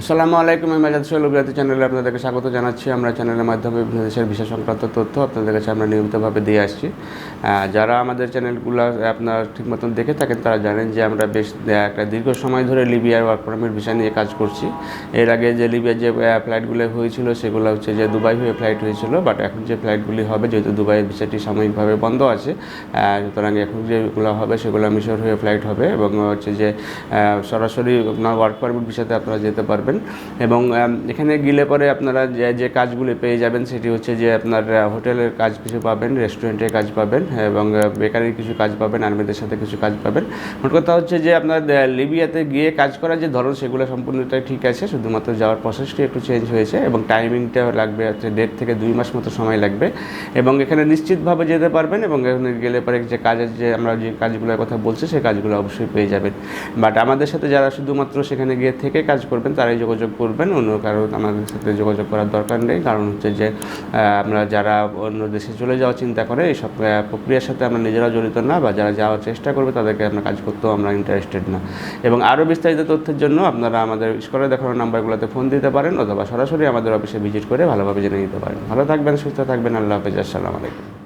আসসালামু আলাইকুম, আমি মাজাদ সোহেল গুজরাতি চ্যানেলে আপনাদেরকে স্বাগত জানাচ্ছি। আমরা চ্যানেলের মাধ্যমে বিভিন্ন দেশের বিষয় সংক্রান্ত তথ্য আপনাদের কাছে আমরা নিয়মিতভাবে দিয়ে আসছি। যারা আমাদের চ্যানেলগুলো আপনারা ঠিক মতন দেখে থাকেন, তারা জানেন যে আমরা বেশ একটা দীর্ঘ সময় ধরে লিবিয়ার ওয়ার্ক পারমিট ভিসা নিয়ে কাজ করছি। এর আগে যে লিবিয়ার যে ফ্লাইটগুলো হয়েছিল, সেগুলো হচ্ছে যে দুবাই হয়ে ফ্লাইট হয়েছিল বাট এখন যে ফ্লাইটগুলি হবে, যেহেতু দুবাইয়ের ভিসাটি সাময়িকভাবে বন্ধ আছে সুতরাং এখন যেগুলো হবে, সেগুলো মিশর হয়ে ফ্লাইট হবে এবং হচ্ছে যে সরাসরি আপনার ওয়ার্ক পারমিট ভিসাতে আপনারা যেতে পারবেন। এবং এখানে গেলে পরে আপনারা যে যে কাজগুলি পেয়ে যাবেন সেটি হচ্ছে যে, আপনার হোটেলের কাজ কিছু পাবেন, রেস্টুরেন্টের কাজ পাবেন, এবং বেকারির কিছু কাজ পাবেন, আর্মিদের সাথে কিছু কাজ পাবেন। মোট কথা হচ্ছে যে, আপনার লিবিয়াতে গিয়ে কাজ করার যে ধরন, সেগুলো সম্পূর্ণটাই ঠিক আছে। শুধুমাত্র যাওয়ার প্রসেসটি একটু চেঞ্জ হয়েছে, এবং টাইমিংটা লাগবে হচ্ছে দেড় থেকে দুই মাস মতো সময় লাগবে। এবং এখানে নিশ্চিতভাবে যেতে পারবেন, এবং এখানে গেলে পরে যে কাজের যে, আমরা যে কাজগুলোর কথা বলছি, সেই কাজগুলো অবশ্যই পেয়ে যাবেন। বাট আমাদের সাথে যারা শুধুমাত্র সেখানে গিয়ে থেকে কাজ করবেন তারাই যোগাযোগ করবেন, অন্য কারও আমাদের সাথে যোগাযোগ করার দরকার নেই। কারণ হচ্ছে যে আমরা যারা অন্য দেশে চলে যাওয়ার চিন্তা করে এইসব প্রক্রিয়ার সাথে আমরা নিজেরা জড়িত না বা যারা যাওয়ার চেষ্টা করবে, তাদেরকে আমরা কাজ করতেও আমরা ইন্টারেস্টেড না। এবং আরও বিস্তারিত তথ্যের জন্য আপনারা আমাদের স্কলে দেখানো নাম্বারগুলোতে ফোন দিতে পারেন, অথবা সরাসরি আমাদের অফিসে ভিজিট করে ভালোভাবে জেনে নিতে পারেন। ভালো থাকবেন, সুস্থ থাকবেন, আল্লাহ হাফিজ, আসসালামু আলাইকুম।